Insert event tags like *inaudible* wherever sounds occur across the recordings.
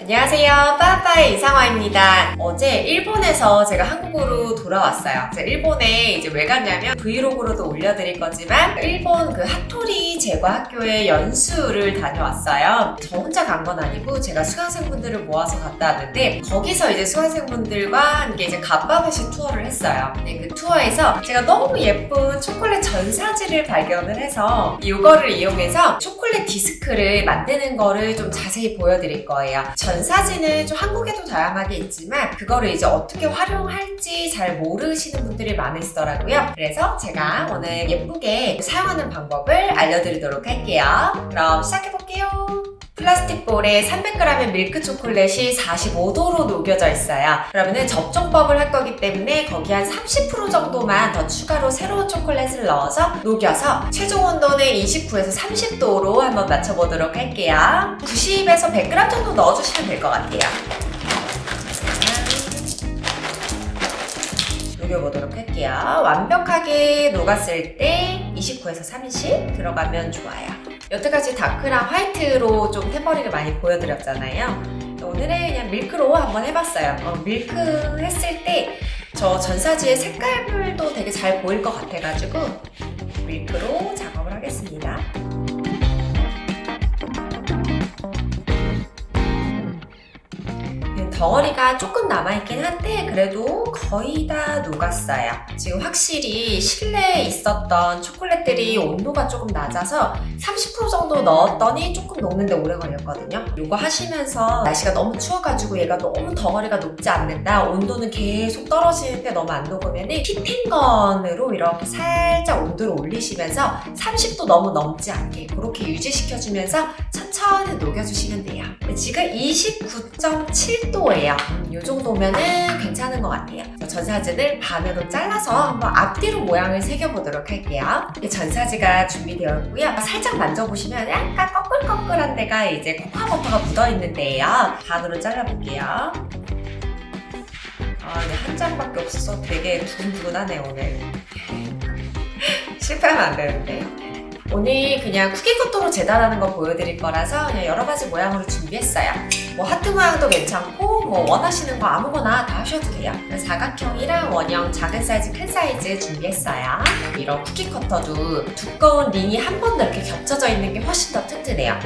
안녕하세요. 빠빠의 이상화입니다. 어제 일본에서 제가 한국으로 돌아왔어요. 제가 일본에 이제 왜 갔냐면 브이로그로도 올려드릴 거지만 일본 그 하토리 제과 학교에 연수를 다녀왔어요. 저 혼자 간 건 아니고 제가 수강생분들을 모아서 갔다 왔는데 거기서 이제 수강생분들과 함께 이제 갓바베시 투어를 했어요. 네, 그 투어에서 제가 너무 예쁜 초콜릿 전사지를 발견을 해서 이거를 이용해서 초콜릿 디스크를 만드는 거를 좀 자세히 보여드릴 거예요. 전사지는 좀 한국에도 다양하게 있지만 그거를 이제 어떻게 활용할지 잘 모르시는 분들이 많으시더라고요. 그래서 제가 오늘 예쁘게 사용하는 방법을 알려드리도록 할게요. 그럼 시작해볼게요. 플라스틱 볼에 300g의 밀크 초콜릿이 45도로 녹여져 있어요. 그러면은 접종법을 할 거기 때문에 거기 한 30% 정도만 더 추가로 새로운 초콜릿을 넣어서 녹여서 최종 온도는 29에서 30도로 한번 맞춰보도록 할게요. 90에서 100g 정도 넣어주시면 될 것 같아요. 녹여보도록 할게요. 완벽하게 녹았을 때 29에서 30 들어가면 좋아요. 여태까지 다크랑 화이트로 좀 템버링을 많이 보여드렸잖아요. 오늘은 그냥 밀크로 한번 해봤어요. 어, 밀크 했을 때 저 전사지의 색깔들도 되게 잘 보일 것 같아가지고 밀크로 작 덩어리가 조금 남아있긴 한데 그래도 거의 다 녹았어요. 지금 확실히 실내에 있었던 초콜릿들이 온도가 조금 낮아서 30% 정도 넣었더니 조금 녹는데 오래 걸렸거든요. 이거 하시면서 날씨가 너무 추워가지고 얘가 너무 덩어리가 녹지 않는다. 온도는 계속 떨어지는데 너무 안 녹으면 히팅건으로 이렇게 살짝 온도를 올리시면서 30도 너무 넘지 않게 그렇게 유지시켜주면서 천천히 녹여주시면 돼요. 지금 29.7도예요. 이 정도면은 괜찮은 것 같아요. 전사지를 반으로 잘라서 한번 앞뒤로 모양을 새겨보도록 할게요. 이 전사지가 준비되었고요. 살짝 만져보시면 약간 꺼끌꺼끌한 데가 이제 코카버터가 묻어있는데요. 반으로 잘라볼게요. 아, 한 장밖에 없어서 되게 두근두근하네, 오늘. *laughs* 실패하면 안 되는데. 오늘 그냥 쿠키 커터로 재단하는 거 보여드릴 거라서 그냥 여러 가지 모양으로 준비했어요. 뭐 하트 모양도 괜찮고 뭐 원하시는 거 아무거나 다 하셔도 돼요. 사각형이랑 원형 작은 사이즈 큰 사이즈 준비했어요. 이런 쿠키 커터도 두꺼운 링이 한 번 더 이렇게 겹쳐져 있는 게 훨씬 더 튼튼해요.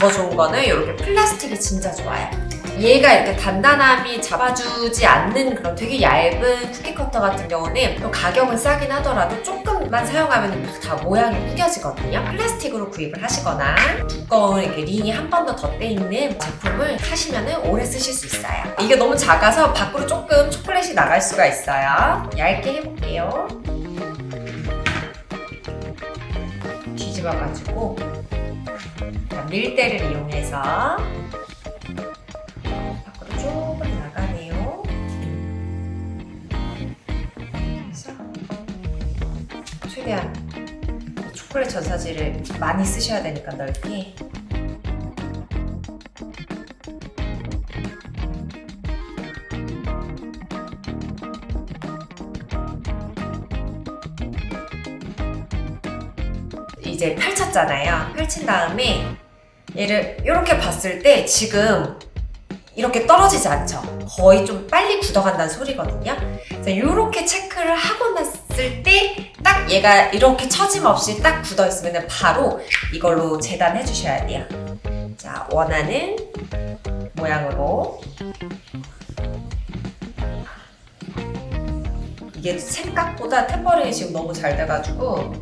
더 좋은 거는 이렇게 플라스틱이 진짜 좋아요. 얘가 이렇게 단단함이 잡아주지 않는 그런 되게 얇은 쿠키 커터 같은 경우는 또 가격은 싸긴 하더라도 조금만 사용하면 다 모양이 구겨지거든요. 플라스틱으로 구입을 하시거나 두꺼운 링이 한 번 더 덧대 있는 제품을 사시면 오래 쓰실 수 있어요. 이게 너무 작아서 밖으로 조금 초콜릿이 나갈 수가 있어요. 얇게 해볼게요. 뒤집어가지고 밀대를 이용해서 최대한 초콜릿 전사지를 많이 쓰셔야 되니까 넓게 이제 펼쳤잖아요. 펼친 다음에 얘를 이렇게 봤을 때 지금 이렇게 떨어지지 않죠. 거의 좀 빨리 굳어간다는 소리거든요. 그래서 이렇게 체크를 하고 났을 때딱 얘가 이렇게 처짐 없이 딱 굳어 있으면 바로 이걸로 재단해 주셔야 돼요. 자, 원하는 모양으로 이게 생각보다 템퍼링이 지금 너무 잘 돼가지고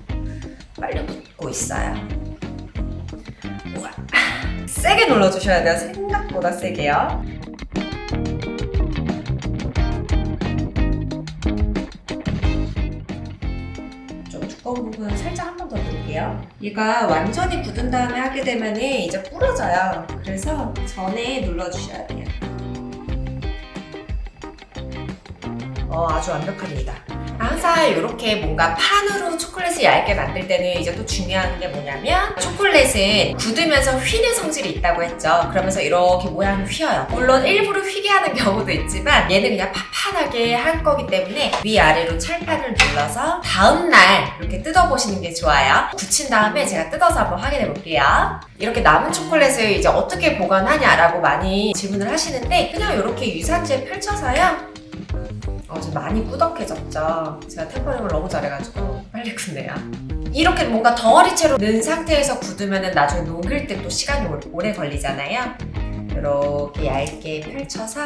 빨리 굳고 있어요. 우와. *laughs* 세게 눌러주셔야 돼요. 생각보다 세게요. 두꺼운 부분 살짝 한 번 더 넣을게요. 얘가 완전히 굳은 다음에 하게 되면 이제 부러져요. 그래서 전에 눌러주셔야 돼요. 어, 아주 완벽합니다. 항상 이렇게 뭔가 판으로 초콜릿을 얇게 만들 때는 이제 또 중요한 게 뭐냐면 초콜릿은 굳으면서 휘는 성질이 있다고 했죠. 그러면서 이렇게 모양이 휘어요. 물론 일부러 휘게 하는 경우도 있지만 얘는 그냥 팥팥하게 할 거기 때문에 위아래로 철판을 눌러서 다음날 이렇게 뜯어보시는 게 좋아요. 굳힌 다음에 제가 뜯어서 한번 확인해 볼게요. 이렇게 남은 초콜릿을 이제 어떻게 보관하냐라고 많이 질문을 하시는데 그냥 이렇게 유산지에 펼쳐서요. 어, 좀 많이 꾸덕해졌죠. 제가 템퍼링을 너무 잘해가지고 빨리 굳네요. 이렇게 뭔가 덩어리 채로 넣은 상태에서 굳으면 나중에 녹을 때또 시간이 오- 오래 걸리잖아요. 이렇게 얇게 펼쳐서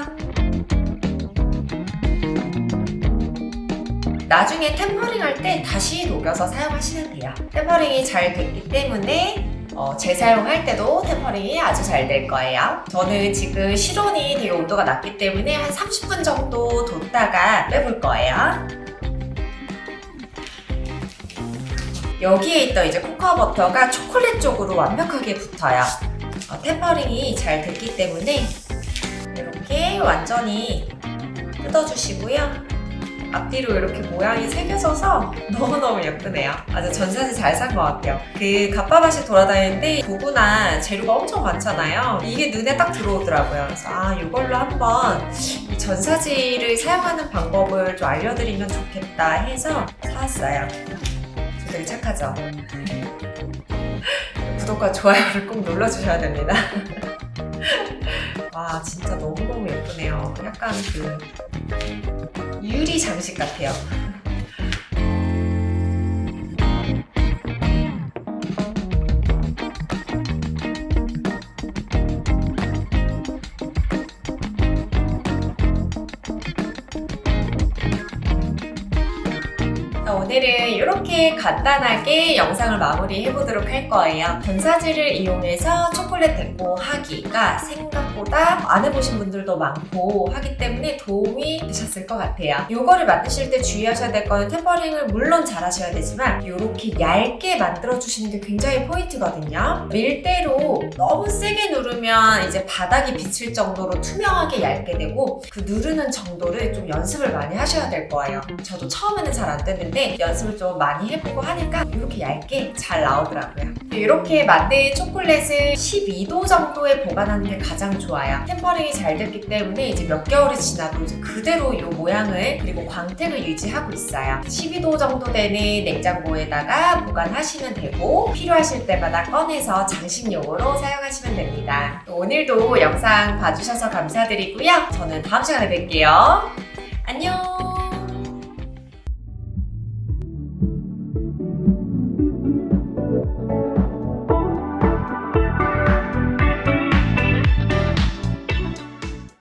나중에 템퍼링 할 때 다시 녹여서 사용하시면 돼요. 템퍼링이 잘 됐기 때문에 어, 재사용할 때도 템퍼링이 아주 잘 될 거예요. 저는 지금 실온이 되게 온도가 낮기 때문에 한 30분 정도 뒀다가 빼볼 거예요. 여기에 있던 이제 코코아 버터가 초콜릿 쪽으로 완벽하게 붙어요. 어, 템퍼링이 잘 됐기 때문에 이렇게 완전히 뜯어주시고요. 앞뒤로 이렇게 모양이 새겨져서 너무너무 예쁘네요. 아주 전사지 잘산 것 같아요. 그 갑바밭이 돌아다니는데 도구나 재료가 엄청 많잖아요. 이게 눈에 딱 들어오더라고요. 그래서 아 이걸로 한번 이 전사지를 사용하는 방법을 좀 알려드리면 좋겠다 해서 사왔어요. 저 되게 착하죠? 구독과 좋아요를 꼭 눌러주셔야 됩니다. *laughs* 와 진짜 너무너무 예쁘네요. 약간 그 장식 같아요. 자, 오늘은 이렇게 간단하게 영상을 마무리해 보도록 할 거예요. 전사지를 이용해서 초콜릿 데코 하기가 생각보다 안 해보신 분들도 많고 하기 때문에 도움이 되셨을 것 같아요. 이거를 만드실 때 주의하셔야 될 거는 템퍼링을 물론 잘 하셔야 되지만 이렇게 얇게 만들어 주시는 게 굉장히 포인트거든요. 밀대로 너무 세게 누르면 이제 바닥이 비칠 정도로 투명하게 얇게 되고 그 누르는 정도를 좀 연습을 많이 하셔야 될 거예요. 저도 처음에는 잘 안 됐는데 연습을 좀 많이 해보고 하니까 이렇게 얇게 잘 나오더라고요. 이렇게 만든 초콜릿을 12도 정도에 보관하는 게 가장 좋아요. 템퍼링이 잘 됐기 때문에 이제 몇 개월이 지나도 이제 그대로 이 모양을 그리고 광택을 유지하고 있어요. 12도 정도 되는 냉장고에다가 보관하시면 되고 필요하실 때마다 꺼내서 장식용으로 사용하시면 됩니다. 오늘도 영상 봐주셔서 감사드리고요. 저는 다음 시간에 뵐게요. 안녕!